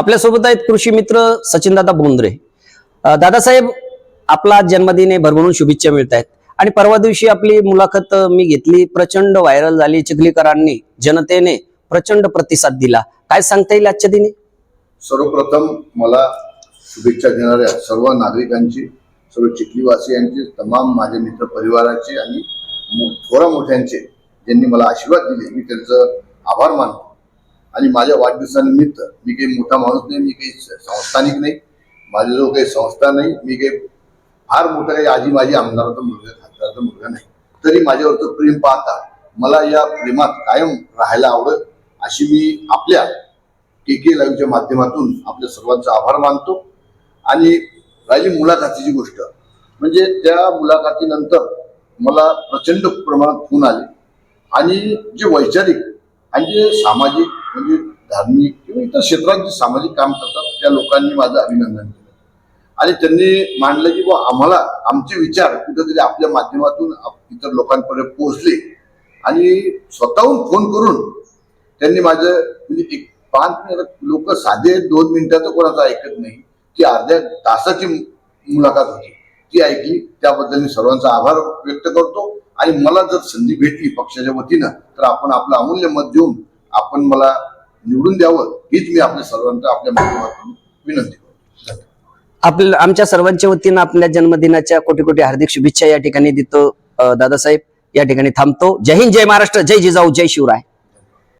आपल्यासोबत आहेत कृषी मित्र सचिनदादा बोंद्रे. दादासाहेब आपला जन्मदिन भरभरून शुभेच्छा मिळत आहेत आणि परवा दिवशी आपली मुलाखत मी घेतली. प्रचंड व्हायरल झाली. चिखलीकरांनी जनतेने प्रचंड प्रतिसाद दिला. काय सांगता येईल आजच्या दिनी? सर्वप्रथम मला शुभेच्छा देणाऱ्या सर्व नागरिकांची सर्व चिखलीवासियांची तमाम माझे मित्र परिवाराचे आणि थोरा मोठ्यांचे ज्यांनी मला आशीर्वाद दिले मी त्यांचं आभार मानतो. आणि माझ्या वाढदिवसानिमित्त मी काही मोठा माणूस नाही मी काही संस्थानिक नाही माझ्याजवळ काही संस्था नाही मी काही फार मोठं काही आजी माझी आमदाराचा मुलगा खासदाराचा मुलगा नाही. तरी माझ्यावरचं प्रेम पाहता मला या प्रेमात कायम राहायला आवडत अशी मी आपल्या के के लाईव्हच्या माध्यमातून आपल्या सर्वांचा आभार मानतो. आणि राहिली मुलाखतीची गोष्ट. म्हणजे त्या मुलाखतीनंतर मला प्रचंड प्रमाणात फोन आले. आणि जे वैचारिक आणि जे सामाजिक म्हणजे धार्मिक किंवा इतर क्षेत्रात जे सामाजिक काम करतात त्या लोकांनी माझं अभिनंदन केलं. आणि त्यांनी मांडलं की बा आम्हाला आमचे विचार कुठेतरी आपल्या माध्यमातून इतर लोकांपर्यंत पोहोचले. आणि स्वतःहून फोन करून त्यांनी माझं म्हणजे एक पाच मिनिट लोक साधे दोन मिनिटाचं कोणाचं ऐकत नाही ती अर्ध्या तासाची मुलाखत होती. ती ऐकली त्याबद्दल मी सर्वांचा आभार व्यक्त करतो. आणि मला जर संधी भेटली पक्षाच्या वतीनं तर आपण आपलं अमूल्य मत देऊन आपण मला निवडून द्यावं हीच मी आपल्या सर्वांचा आपल्या माध्यमातून विनंती करतो. आपल्या आमच्या सर्वांच्या वतीनं आपल्या जन्मदिनाच्या कोटी कोटी हार्दिक शुभेच्छा या ठिकाणी देतो दादासाहेब. या ठिकाणी थांबतो. जय हिंद जय महाराष्ट्र जय जिजाऊ जय शिवराय.